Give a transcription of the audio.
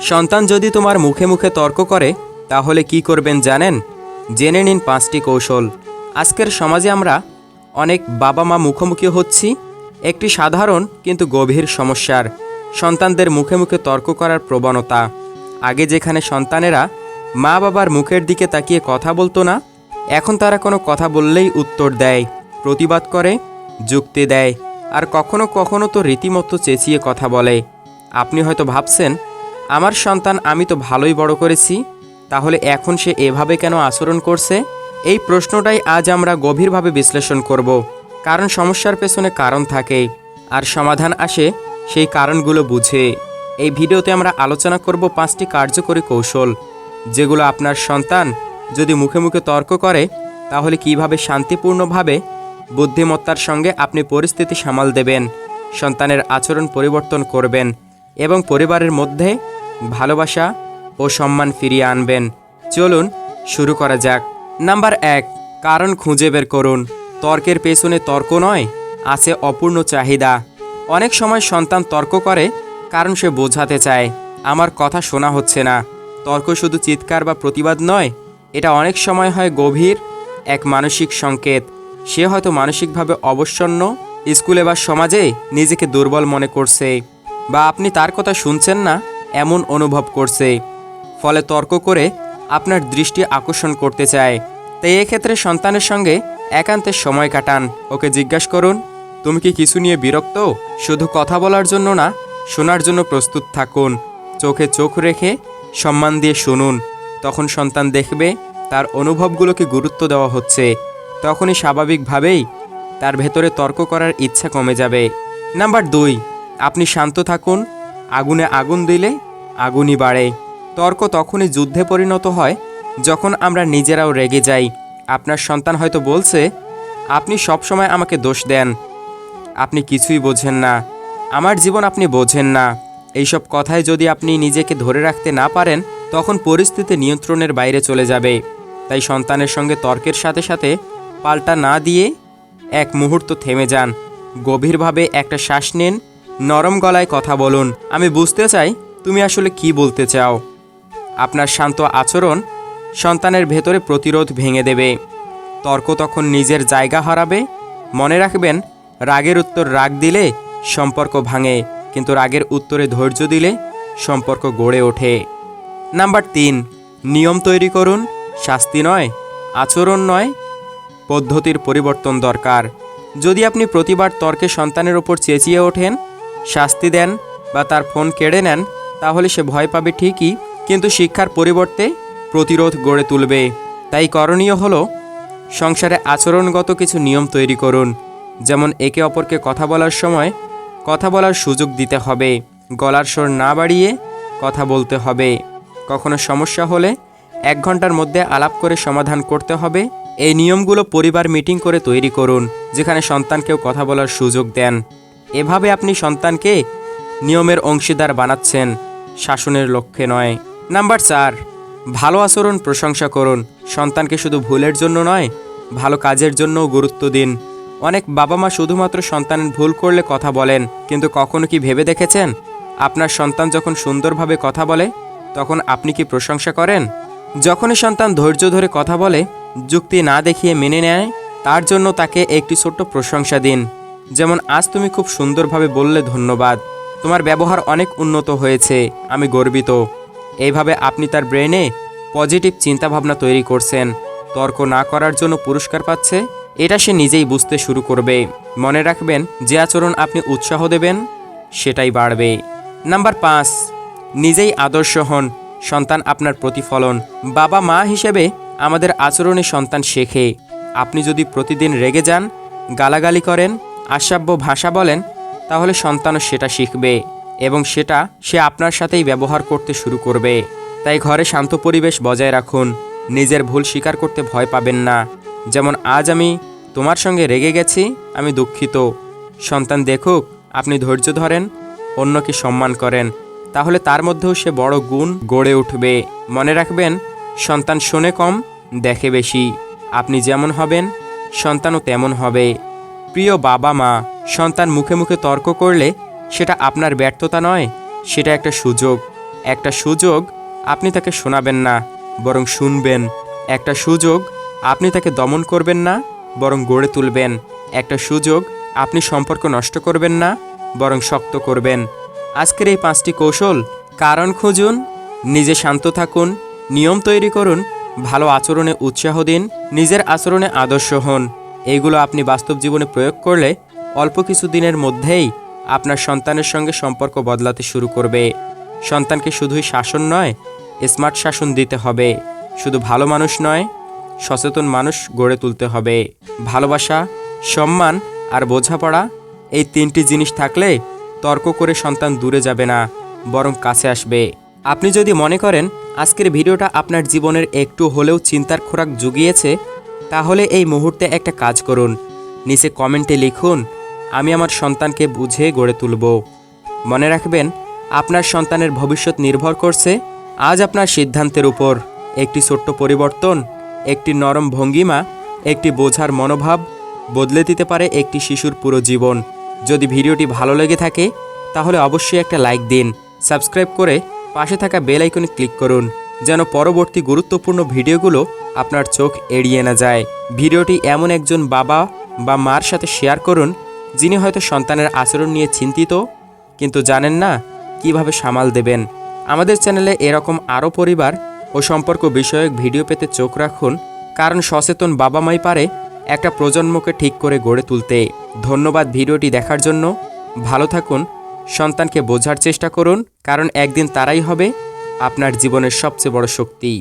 সন্তান যদি তোমার মুখে মুখে তর্ক করে, তাহলে কি করবেন জানেন? জেনে নিন পাঁচটি কৌশল। আজকের সমাজে আমরা অনেক বাবা মা মুখোমুখি হচ্ছি, একটি সাধারণ কিন্তু গভীর সমস্যার। সন্তানদের মুখে মুখে তর্ক করার প্রবণতা। আগে যেখানে সন্তানেরা মা বাবার মুখের দিকে তাকিয়ে কথা বলতো না, এখন তারা কোনো কথা বললেই উত্তর দেয়, প্রতিবাদ করে, যুক্তি দেয়, আর কখনো কখনো তো রীতিমতো চেঁচিয়ে কথা বলে। আপনি হয়তো ভাবছেন আমার সন্তান আমি তো ভালোই বড় করেছি, তাহলে এখন সে এভাবে কেন আচরণ করছে? এই প্রশ্নটাই আজ আমরা গভীরভাবে বিশ্লেষণ করব। কারণ সমস্যার পেছনে কারণ থাকে, আর সমাধান আসে সেই কারণগুলো বুঝে। এই ভিডিওতে আমরা আলোচনা করব পাঁচটি কার্যকরী কৌশল, যেগুলো আপনার সন্তান যদি মুখে মুখে তর্ক করে, তাহলে কীভাবে শান্তিপূর্ণভাবে বুদ্ধিমত্তার সঙ্গে আপনি পরিস্থিতি সামাল দেবেন, সন্তানের আচরণ পরিবর্তন করবেন এবং পরিবারের মধ্যে ভালোবাসা ও সম্মান ফিরিয়ে আনবেন। চলুন শুরু করা যাক। নাম্বার এক, কারণ খুঁজে বের করুন। তর্কের পেছনে তর্ক নয়, আছে অপূর্ণ চাহিদা। অনেক সময় সন্তান তর্ক করে, কারণ সে বোঝাতে চায়, আমার কথা শোনা হচ্ছে না। তর্ক শুধু চিৎকার বা প্রতিবাদ নয়, এটা অনেক সময় হয় গভীর এক মানসিক সংকেত। সে হয়তো মানসিকভাবে অবসন্ন, স্কুলে বা সমাজে নিজেকে দুর্বল মনে করছে। বা আপনি তার কথা শুনছেন না, এমন অনুভব করছে। ফলে তর্ক করে আপনার দৃষ্টি আকর্ষণ করতে চায়। তাই এক্ষেত্রে সন্তানের সঙ্গে একান্তে সময় কাটান। ওকে জিজ্ঞাসা করুন, তুমি কি কিছু নিয়ে বিরক্ত? শুধু কথা বলার জন্য না, শোনার জন্য প্রস্তুত থাকুন। চোখে চোখ রেখে সম্মান দিয়ে শুনুন। তখন সন্তান দেখবে তার অনুভবগুলোকে গুরুত্ব দেওয়া হচ্ছে। তখনই স্বাভাবিকভাবেই তার ভেতরে তর্ক করার ইচ্ছা কমে যাবে। নাম্বার দুই আপনি শান্ত থাকুন, আগুনে আগুন দিলে আগুনই বাড়ে। তর্ক তখনই যুদ্ধে পরিণত হয়, যখন আমরা নিজেরাও রেগে যাই। আপনার সন্তান হয়তো বলছে, আপনি সবসময় আমাকে দোষ দেন। আপনি কিছুই বোঝেন না। আমার জীবন আপনি বোঝেন না। এইসব কথায় যদি আপনি নিজেকে ধরে রাখতে না পারেন, তখন পরিস্থিতি নিয়ন্ত্রণের বাইরে চলে যাবে। তাই সন্তানের সঙ্গে তর্কের সাথে সাথে পাল্টা না দিয়ে এক মুহূর্ত থেমে যান। গভীরভাবে একটা শ্বাস নিন নরম গলায় কথা বলুন। আমি বুঝতে চাই তুমি আসলে কি বলতে চাও। আপনার শান্ত আচরণ সন্তানের ভেতরে প্রতিরোধ ভেঙে দেবে। তর্ক তখন নিজের জায়গা হারাবে। মনে রাখবেন, রাগের উত্তর রাগ দিলে সম্পর্ক ভাঙে, কিন্তু রাগের উত্তরে ধৈর্য দিলে সম্পর্ক গড়ে ওঠে। নাম্বার তিন, নিয়ম তৈরি করুন। শাস্তি নয়, আচরণ নয়, পদ্ধতির পরিবর্তন দরকার। যদি আপনি প্রতিবার তর্কে সন্তানের ওপর চেঁচিয়ে ওঠেন শাস্তি দেন বা তার ফোন কেড়ে নেন, তাহলে সে ভয় পাবে ঠিকই, কিন্তু শিক্ষার পরিবর্তে প্রতিরোধ গড়ে তুলবে। তাই করণীয় হলো, সংসারে আচরণগত কিছু নিয়ম তৈরি করুন, যেমন একে অপরকে কথা বলার সময় কথা বলার সুযোগ দিতে হবে, গলার স্বর না বাড়িয়ে কথা বলতে হবে। কখনো সমস্যা হলে এক ঘণ্টার মধ্যে আলাপ করে সমাধান করতে হবে। এই নিয়মগুলো পরিবার মিটিং করে তৈরি করুন, যেখানে সন্তানকেও কথা বলার সুযোগ দেন। এভাবে আপনি সন্তানকে নিয়মের অংশীদার বানাচ্ছেন, শাসনের লক্ষ্যে নয়। নাম্বার চার, ভালো আচরণ, প্রশংসা করুন। সন্তানকে শুধু ভুলের জন্য নয়, ভালো কাজের জন্যও গুরুত্ব দিন। অনেক বাবা মা শুধুমাত্র সন্তানের ভুল করলে কথা বলেন, কিন্তু কখনো কি ভেবে দেখেছেন? আপনার সন্তান যখন সুন্দরভাবে কথা বলে, তখন আপনি কি প্রশংসা করেন? যখনই সন্তান ধৈর্য ধরে কথা বলে, যুক্তি না দেখিয়ে মেনে নেয়, তার জন্য তাকে একটি ছোট্ট প্রশংসা দিন। যেমন আজ তুমি খুব সুন্দরভাবে বললে ধন্যবাদ। তোমার ব্যবহার অনেক উন্নত হয়েছে, আমি গর্বিত। এইভাবে আপনি তার ব্রেনে পজিটিভ চিন্তাভাবনা তৈরি করছেন। তর্ক না করার জন্য পুরস্কার পাচ্ছে, এটা সে নিজেই বুঝতে শুরু করবে। মনে রাখবেন, যে আচরণ আপনি উৎসাহ দেবেন, সেটাই বাড়বে। নাম্বার পাঁচ, নিজেই আদর্শ হন, সন্তান আপনার প্রতিফলন। বাবা মা হিসেবে আমাদের আচরণে সন্তান শেখে। আপনি যদি প্রতিদিন রেগে যান, গালাগালি করেন আশ্রাব্য ভাষা বলেন, তাহলে সন্তানও সেটা শিখবে এবং সেটা সে আপনার সাথেই ব্যবহার করতে শুরু করবে। তাই ঘরে শান্ত পরিবেশ বজায় রাখুন। নিজের ভুল স্বীকার করতে ভয় পাবেন না। যেমন, আজ আমি তোমার সঙ্গে রেগে গেছি, আমি দুঃখিত। সন্তান দেখুক, আপনি ধৈর্য ধরেন, অন্যকে সম্মান করেন। তাহলে তার মধ্যেও সে বড় গুণ গড়ে উঠবে। মনে রাখবেন, সন্তান শোনে কম, দেখে বেশি। আপনি যেমন হবেন, সন্তানও তেমন হবে। প্রিয় বাবা মা, সন্তান মুখে মুখে তর্ক করলে সেটা আপনার ব্যর্থতা নয়, সেটা একটা সুযোগ। একটা সুযোগ আপনি তাকে শোনাবেন না, বরং শুনবেন। একটা সুযোগ আপনি তাকে দমন করবেন না, বরং গড়ে তুলবেন। একটা সুযোগ আপনি সম্পর্ক নষ্ট করবেন না, বরং শক্ত করবেন। আজকের এই পাঁচটি কৌশল, কারণ খুঁজুন, নিজে শান্ত থাকুন, নিয়ম তৈরি করুন, ভালো আচরণে উৎসাহ দিন, নিজের আচরণে আদর্শ হন। এইগুলো আপনি বাস্তব জীবনে প্রয়োগ করলে অল্প কিছু দিনের মধ্যেই আপনার সন্তানের সঙ্গে সম্পর্ক বদলাতে শুরু করবে। সন্তানকে শুধুই শাসন নয়, স্মার্ট শাসন দিতে হবে। শুধু ভালো মানুষ নয়, সচেতন মানুষ গড়ে তুলতে হবে। ভালোবাসা, সম্মান আর বোঝাপড়া এই তিনটি জিনিস থাকলে তর্ক করে সন্তান দূরে যাবে না, বরং কাছে আসবে। আপনি যদি মনে করেন, আজকের ভিডিওটা আপনার জীবনের একটু হলেও চিন্তার খোরাক জুগিয়েছে তাহলে এই মুহূর্তে একটা কাজ করুন। নিচে কমেন্টে লিখুন, আমি আমার সন্তানকে বুঝে গড়ে তুলব। মনে রাখবেন, আপনার সন্তানের ভবিষ্যৎ নির্ভর করছে আজ আপনার সিদ্ধান্তের উপর। একটি ছোট্ট পরিবর্তন, একটি নরম ভঙ্গিমা, একটি বোঝার মনোভাব বদলে দিতে পারে একটি শিশুর পুরো জীবন। যদি ভিডিওটি ভালো লেগে থাকে, তাহলে অবশ্যই একটা লাইক দিন, সাবস্ক্রাইব করে পাশে থাকা বেল আইকনে ক্লিক করুন। যেন পরবর্তী গুরুত্বপূর্ণ ভিডিওগুলো আপনার চোখ এড়িয়ে না যায়। ভিডিওটি এমন একজন বাবা বা মার সাথে শেয়ার করুন, যিনি হয়তো সন্তানের আচরণ নিয়ে চিন্তিত, কিন্তু জানেন না কীভাবে সামাল দেবেন। আমাদের চ্যানেলে এরকম আরও পরিবার ও সম্পর্ক বিষয়ক ভিডিও পেতে চোখ রাখুন, কারণ সচেতন বাবা মাই পারে একটা প্রজন্মকে ঠিক করে গড়ে তুলতে। ধন্যবাদ ভিডিওটি দেখার জন্য। ভালো থাকুন, সন্তানকে বোঝার চেষ্টা করুন, কারণ একদিন তারাই হবে আপনার জীবনের সবচেয়ে বড় শক্তি।